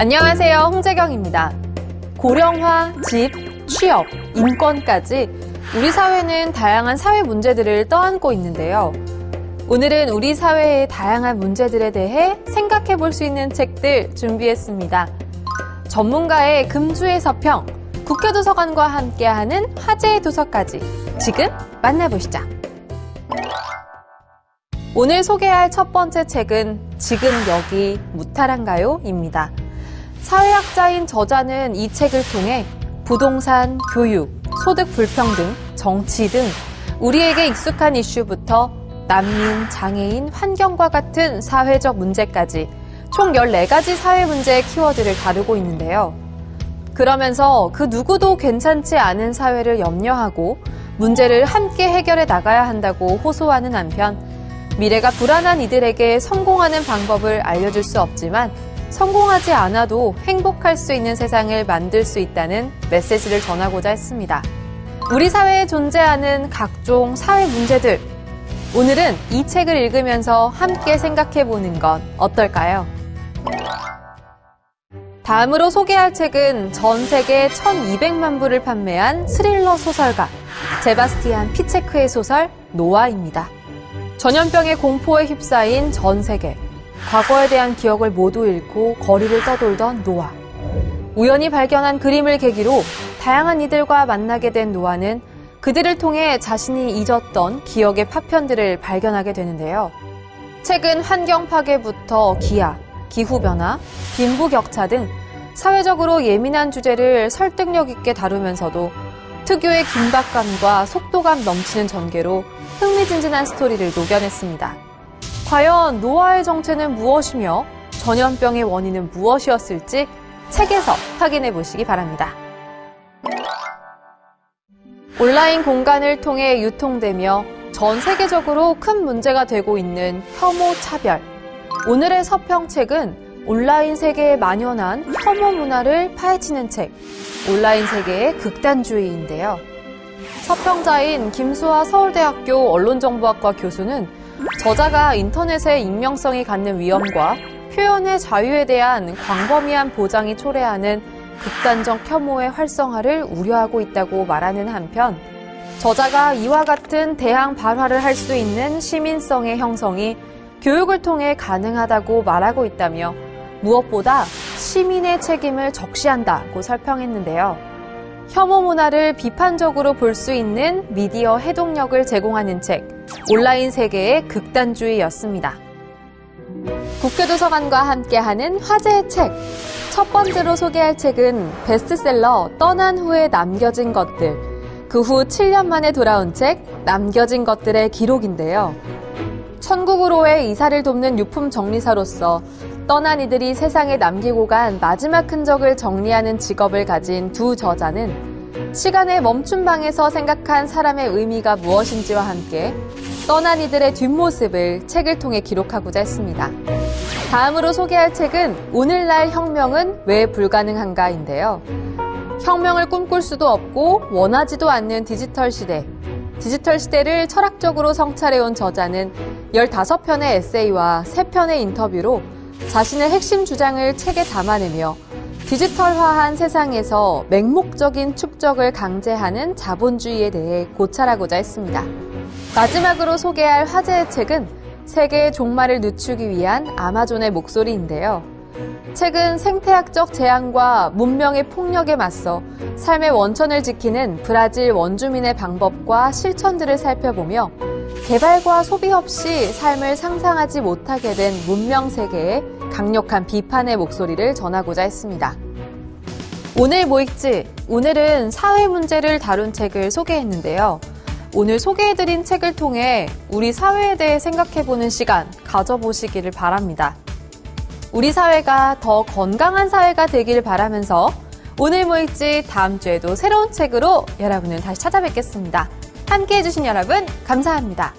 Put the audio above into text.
안녕하세요. 홍재경입니다. 고령화, 집, 취업, 인권까지 우리 사회는 다양한 사회 문제들을 떠안고 있는데요. 오늘은 우리 사회의 다양한 문제들에 대해 생각해 볼 수 있는 책들 준비했습니다. 전문가의 금주의 서평, 국회 도서관과 함께하는 화제의 도서까지 지금 만나보시죠. 오늘 소개할 첫 번째 책은 지금 여기 무탈한가요? 입니다. 사회학자인 저자는 이 책을 통해 부동산, 교육, 소득 불평등, 정치 등 우리에게 익숙한 이슈부터 난민, 장애인, 환경과 같은 사회적 문제까지 총 14가지 사회 문제의 키워드를 다루고 있는데요. 그러면서 그 누구도 괜찮지 않은 사회를 염려하고 문제를 함께 해결해 나가야 한다고 호소하는 한편 미래가 불안한 이들에게 성공하는 방법을 알려줄 수 없지만 성공하지 않아도 행복할 수 있는 세상을 만들 수 있다는 메시지를 전하고자 했습니다. 우리 사회에 존재하는 각종 사회 문제들. 오늘은 이 책을 읽으면서 함께 생각해 보는 건 어떨까요? 다음으로 소개할 책은 전 세계 1200만 부를 판매한 스릴러 소설가 제바스티안 피체크의 소설 노아입니다. 전염병의 공포에 휩싸인 전 세계. 과거에 대한 기억을 모두 잃고 거리를 떠돌던 노아. 우연히 발견한 그림을 계기로 다양한 이들과 만나게 된 노아는 그들을 통해 자신이 잊었던 기억의 파편들을 발견하게 되는데요. 최근 환경 파괴부터 기아, 기후변화, 빈부격차 등 사회적으로 예민한 주제를 설득력 있게 다루면서도 특유의 긴박감과 속도감 넘치는 전개로 흥미진진한 스토리를 녹여냈습니다. 과연 노아의 정체는 무엇이며 전염병의 원인은 무엇이었을지 책에서 확인해 보시기 바랍니다. 온라인 공간을 통해 유통되며 전 세계적으로 큰 문제가 되고 있는 혐오 차별. 오늘의 서평책은 온라인 세계에 만연한 혐오 문화를 파헤치는 책, 온라인 세계의 극단주의인데요. 서평자인 김수아 서울대학교 언론정보학과 교수는 저자가 인터넷의 익명성이 갖는 위험과 표현의 자유에 대한 광범위한 보장이 초래하는 극단적 혐오의 활성화를 우려하고 있다고 말하는 한편 저자가 이와 같은 대항 발화를 할 수 있는 시민성의 형성이 교육을 통해 가능하다고 말하고 있다며 무엇보다 시민의 책임을 적시한다고 설평했는데요. 혐오 문화를 비판적으로 볼 수 있는 미디어 해독력을 제공하는 책, 온라인 세계의 극단주의였습니다. 국회도서관과 함께하는 화제의 책. 첫 번째로 소개할 책은 베스트셀러 떠난 후에 남겨진 것들. 그 후 7년 만에 돌아온 책, 남겨진 것들의 기록인데요. 천국으로의 이사를 돕는 유품 정리사로서 떠난 이들이 세상에 남기고 간 마지막 흔적을 정리하는 직업을 가진 두 저자는 시간의 멈춘 방에서 생각한 사람의 의미가 무엇인지와 함께 떠난 이들의 뒷모습을 책을 통해 기록하고자 했습니다. 다음으로 소개할 책은 오늘날 혁명은 왜 불가능한가인데요. 혁명을 꿈꿀 수도 없고 원하지도 않는 디지털 시대. 디지털 시대를 철학적으로 성찰해온 저자는 15편의 에세이와 3편의 인터뷰로 자신의 핵심 주장을 책에 담아내며 디지털화한 세상에서 맹목적인 축적을 강제하는 자본주의에 대해 고찰하고자 했습니다. 마지막으로 소개할 화제의 책은 세계의 종말을 늦추기 위한 아마존의 목소리인데요. 책은 생태학적 재앙과 문명의 폭력에 맞서 삶의 원천을 지키는 브라질 원주민의 방법과 실천들을 살펴보며 개발과 소비 없이 삶을 상상하지 못하게 된 문명 세계에 강력한 비판의 목소리를 전하고자 했습니다. 오늘 뭐 읽지? 오늘은 사회 문제를 다룬 책을 소개했는데요. 오늘 소개해드린 책을 통해 우리 사회에 대해 생각해보는 시간 가져보시기를 바랍니다. 우리 사회가 더 건강한 사회가 되기를 바라면서 오늘 뭐 읽지 다음 주에도 새로운 책으로 여러분을 다시 찾아뵙겠습니다. 함께 해주신 여러분 감사합니다.